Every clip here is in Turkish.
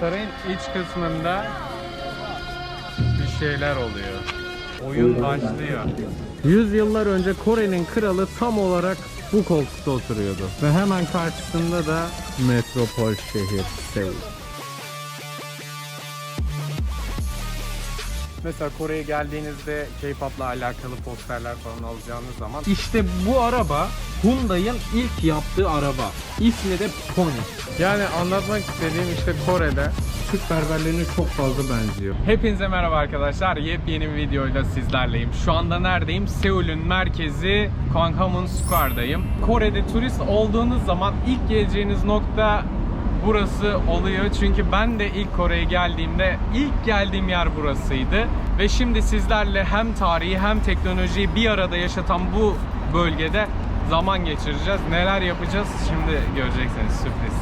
sarayın iç kısmında bir şeyler oluyor. Oyun başlıyor. Yüzyıllar önce Kore'nin kralı tam olarak bu koltukta oturuyordu. Ve hemen karşısında da metropol şehir Seul. Mesela Kore'ye geldiğinizde K-pop'la alakalı posterler falan alacağınız zaman işte bu araba Hyundai'ın ilk yaptığı araba. İsmi de Pony. Yani anlatmak istediğim işte Kore'de Türk berberlerine çok fazla benziyor. Hepinize merhaba arkadaşlar. Yepyeni bir videoyla sizlerleyim. Şu anda neredeyim? Seul'ün merkezi Gwanghwamun Square'dayım. Kore'de turist olduğunuz zaman ilk geleceğiniz nokta burası oluyor. Çünkü ben de ilk Kore'ye geldiğimde ilk geldiğim yer burasıydı. Ve şimdi sizlerle hem tarihi hem teknolojiyi bir arada yaşatan bu bölgede zaman geçireceğiz. Neler yapacağız şimdi göreceksiniz sürpriz.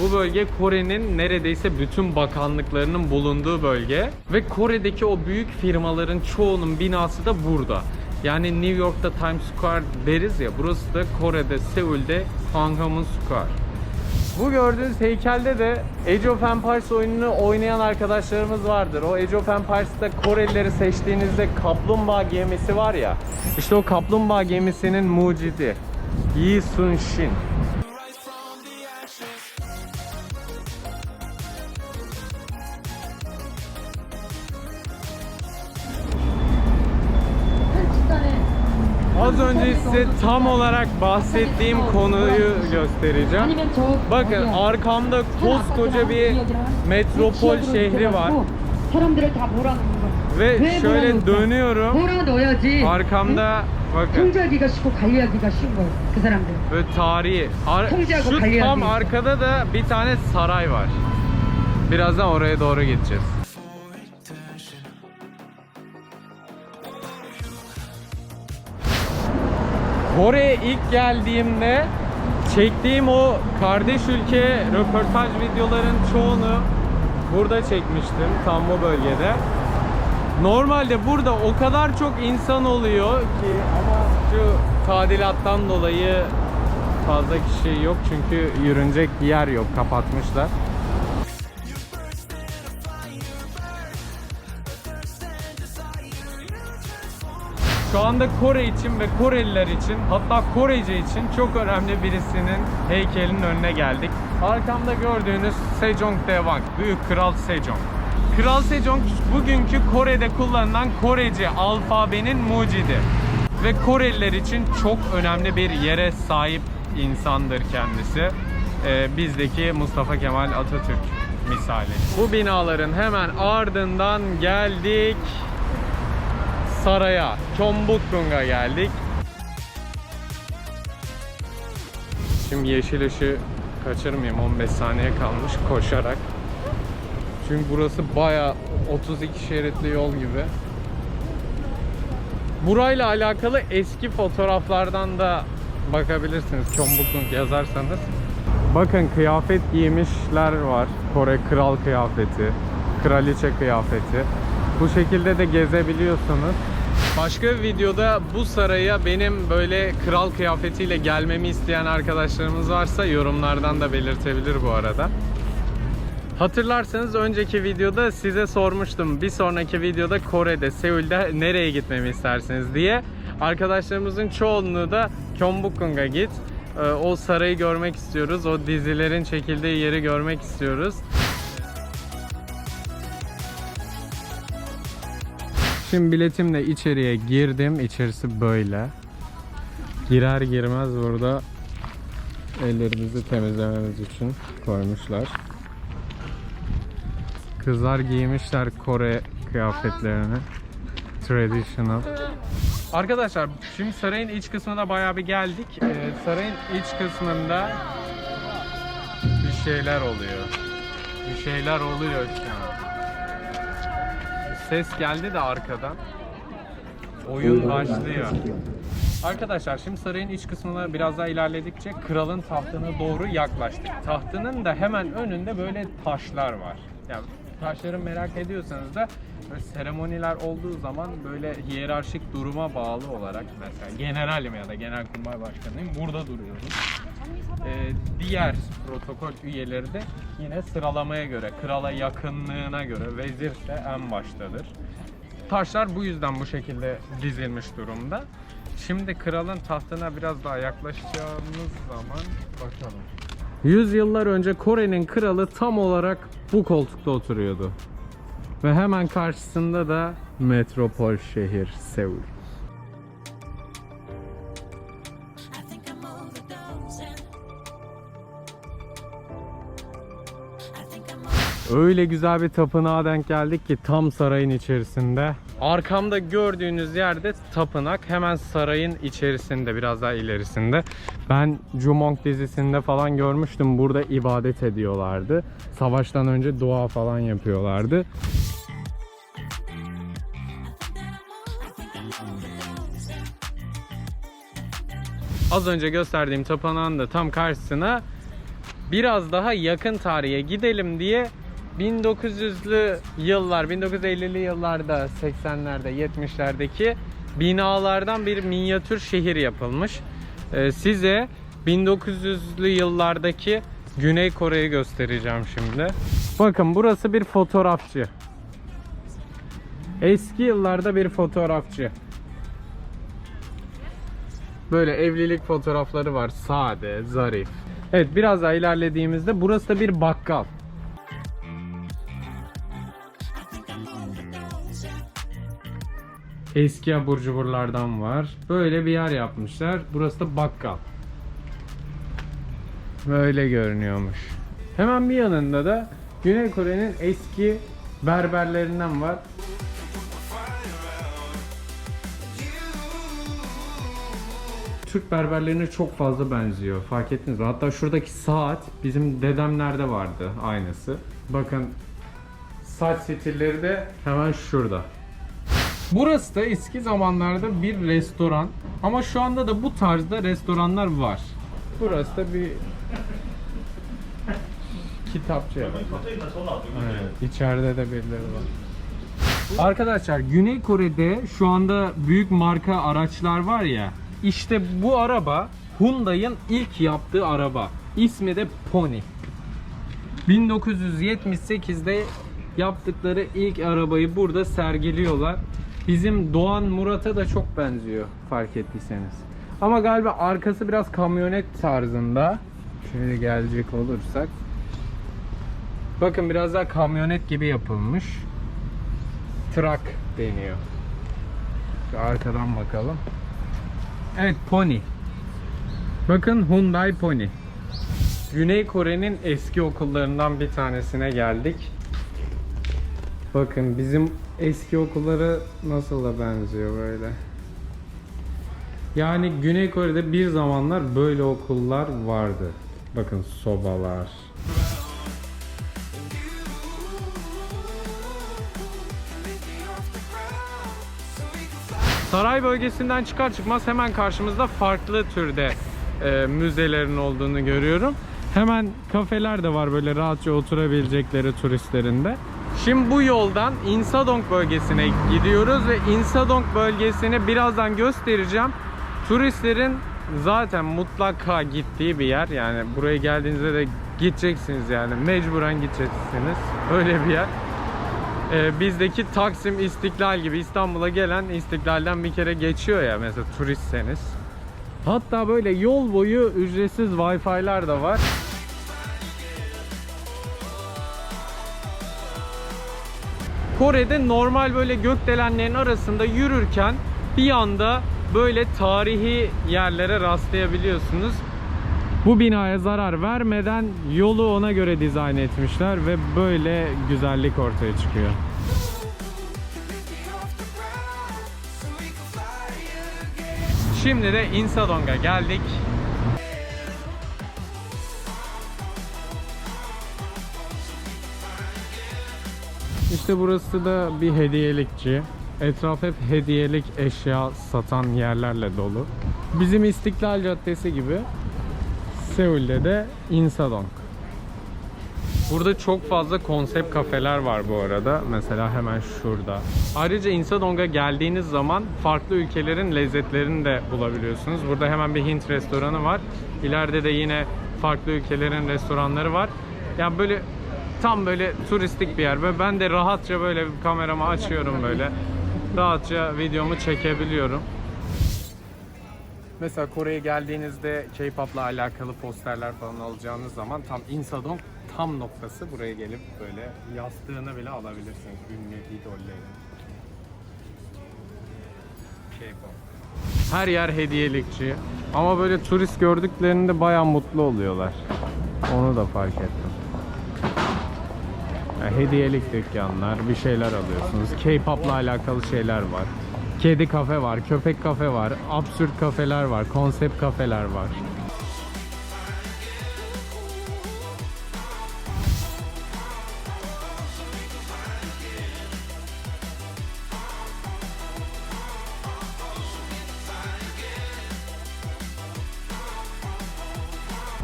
Bu bölge Kore'nin neredeyse bütün bakanlıklarının bulunduğu bölge ve Kore'deki o büyük firmaların çoğunun binası da burada. Yani New York'ta Times Square deriz ya burası da Kore'de Seul'de Gwanghwamun Square. Bu gördüğünüz heykelde de Age of Empires oyununu oynayan arkadaşlarımız vardır. O Age of Empires'ta Korelileri seçtiğinizde kaplumbağa gemisi var ya. İşte o kaplumbağa gemisinin mucidi. Yi Sun Shin. Az önce size tam olarak bahsettiğim konuyu göstereceğim. Bakın arkamda koskoca bir metropol şehri var. Ve şöyle dönüyorum. Arkamda bakın. Böyle tarihi. Ar şu tam arkada da bir tane saray var. Birazdan oraya doğru gideceğiz. Kore'ye ilk geldiğimde çektiğim o kardeş ülke röportaj videoların çoğunu burada çekmiştim tam bu bölgede. Normalde burada o kadar çok insan oluyor ki ama şu tadilattan dolayı fazla kişi yok çünkü yürünecek yer yok kapatmışlar. Şu anda Kore için ve Koreliler için hatta Korece için çok önemli birisinin heykelinin önüne geldik. Arkamda gördüğünüz Sejong Devang, Büyük Kral Sejong. Kral Sejong bugünkü Kore'de kullanılan Korece alfabenin mucidi. Ve Koreliler için çok önemli bir yere sahip insandır kendisi. Ee, bizdeki Mustafa Kemal Atatürk misali. Bu binaların hemen ardından geldik saraya, Kyombukgung'a geldik. Şimdi yeşil ışığı kaçırmayayım 15 saniye kalmış koşarak. Çünkü burası baya 32 şeritli yol gibi. Burayla alakalı eski fotoğraflardan da bakabilirsiniz Kyombukgung yazarsanız. Bakın kıyafet giymişler var. Kore kral kıyafeti, kraliçe kıyafeti. Bu şekilde de gezebiliyorsunuz. Başka bir videoda bu saraya benim böyle kral kıyafetiyle gelmemi isteyen arkadaşlarımız varsa yorumlardan da belirtebilir bu arada. Hatırlarsanız önceki videoda size sormuştum. Bir sonraki videoda Kore'de, Seul'de nereye gitmemi istersiniz diye. Arkadaşlarımızın çoğunluğu da Kyombukgung'a git. Ee, O sarayı görmek istiyoruz. O dizilerin çekildiği yeri görmek istiyoruz. Şimdi biletimle içeriye girdim. İçerisi böyle. Girer girmez burada ellerimizi temizlememiz için koymuşlar. Kızlar giymişler Kore kıyafetlerini. Traditional. Arkadaşlar şimdi sarayın iç kısmına bayağı bir geldik. Ee, sarayın iç kısmında bir şeyler oluyor. Bir şeyler oluyor şu an. Ses geldi de arkadan. Oyun başlıyor. Arkadaşlar şimdi sarayın iç kısmına biraz daha ilerledikçe kralın tahtına doğru yaklaştık. Tahtının da hemen önünde böyle taşlar var. Yani taşları merak ediyorsanız da böyle seremoniler olduğu zaman böyle hiyerarşik duruma bağlı olarak mesela generalim ya da genelkurmay başkanıyım burada duruyorum. Ee, diğer protokol üyeleri de yine sıralamaya göre, krala yakınlığına göre vezirse en baştadır. Taşlar bu yüzden bu şekilde dizilmiş durumda. Şimdi kralın tahtına biraz daha yaklaşacağımız zaman bakalım. Yüzyıllar önce Kore'nin kralı tam olarak bu koltukta oturuyordu. Ve hemen karşısında da metropol şehir Seul. Öyle güzel bir tapınağa denk geldik ki tam sarayın içerisinde. Arkamda gördüğünüz yerde tapınak hemen sarayın içerisinde biraz daha ilerisinde. Ben Jumong dizisinde falan görmüştüm burada ibadet ediyorlardı. Savaştan önce dua falan yapıyorlardı. Az önce gösterdiğim tapınağın da tam karşısına biraz daha yakın tarihe gidelim diye 1900'lü yıllar, 1950'li yıllarda, 80'lerde, 70'lerdeki binalardan bir minyatür şehir yapılmış. Ee, size 1900'lü yıllardaki Güney Kore'yi göstereceğim şimdi. Bakın burası bir fotoğrafçı. Eski yıllarda bir fotoğrafçı. Böyle evlilik fotoğrafları var. Sade, zarif. Evet biraz daha ilerlediğimizde burası da bir bakkal. Eski abur cuburlardan var. Böyle bir yer yapmışlar. Burası da bakkal. Böyle görünüyormuş. Hemen bir yanında da Güney Kore'nin eski berberlerinden var. Türk berberlerine çok fazla benziyor. Fark ettiniz mi? Hatta şuradaki saat bizim dedemlerde vardı aynısı. Bakın saç stilleri de hemen şurada. Burası da eski zamanlarda bir restoran. Ama şu anda da bu tarzda restoranlar var. Burası da bir kitapçı. Evet, içeride de birileri var. Arkadaşlar Güney Kore'de şu anda büyük marka araçlar var ya. İşte bu araba Hyundai'ın ilk yaptığı araba. İsmi de Pony. 1978'de yaptıkları ilk arabayı burada sergiliyorlar. Bizim Doğan Murat'a da çok benziyor fark ettiyseniz. Ama galiba arkası biraz kamyonet tarzında. Şöyle gelecek olursak. Bakın biraz daha kamyonet gibi yapılmış. Truck deniyor. Şu arkadan bakalım. Evet Pony. Bakın Hyundai Pony. Güney Kore'nin eski okullarından bir tanesine geldik. Bakın bizim eski okullara nasıl da benziyor böyle. Yani Güney Kore'de bir zamanlar böyle okullar vardı. Bakın sobalar. Saray bölgesinden çıkar çıkmaz hemen karşımızda farklı türde e, müzelerin olduğunu görüyorum. Hemen kafeler de var böyle rahatça oturabilecekleri turistlerin de. Şimdi bu yoldan Insadong bölgesine gidiyoruz ve Insadong bölgesini birazdan göstereceğim. Turistlerin zaten mutlaka gittiği bir yer. Yani buraya geldiğinizde de gideceksiniz yani. Mecburen gideceksiniz. Öyle bir yer. Ee, bizdeki Taksim İstiklal gibi İstanbul'a gelen İstiklal'den bir kere geçiyor ya mesela turistseniz. Hatta böyle yol boyu ücretsiz Wi-Fi'ler de var. Kore'de normal böyle gökdelenlerin arasında yürürken bir anda böyle tarihi yerlere rastlayabiliyorsunuz. Bu binaya zarar vermeden yolu ona göre dizayn etmişler ve böyle güzellik ortaya çıkıyor. Şimdi de Insadong'a geldik. İşte burası da bir hediyelikçi. Etraf hep hediyelik eşya satan yerlerle dolu. Bizim İstiklal Caddesi gibi Seul'de de Insadong. Burada çok fazla konsept kafeler var bu arada. Mesela hemen şurada. Ayrıca Insadong'a geldiğiniz zaman farklı ülkelerin lezzetlerini de bulabiliyorsunuz. Burada hemen bir Hint restoranı var. İleride de yine farklı ülkelerin restoranları var. Yani böyle tam böyle turistik bir yer. Böyle ben de rahatça böyle kameramı açıyorum böyle. Rahatça videomu çekebiliyorum. Mesela Kore'ye geldiğinizde K-pop'la alakalı posterler falan alacağınız zaman tam Insadong tam noktası buraya gelip böyle yastığını bile alabilirsiniz ünlü idolleri. K-pop. Her yer hediyelikçi. Ama böyle turist gördüklerinde baya mutlu oluyorlar. Onu da fark ettim. Ya hediyelik dükkanlar, bir şeyler alıyorsunuz. K-pop'la alakalı şeyler var. Kedi kafe var, köpek kafe var, absürt kafeler var, konsept kafeler var.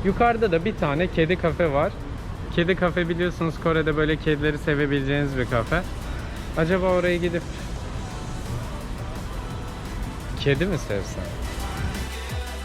Yukarıda da bir tane kedi kafe var. Kedi kafe biliyorsunuz Kore'de böyle kedileri sevebileceğiniz bir kafe. Acaba oraya gidip kedi mi sevsem?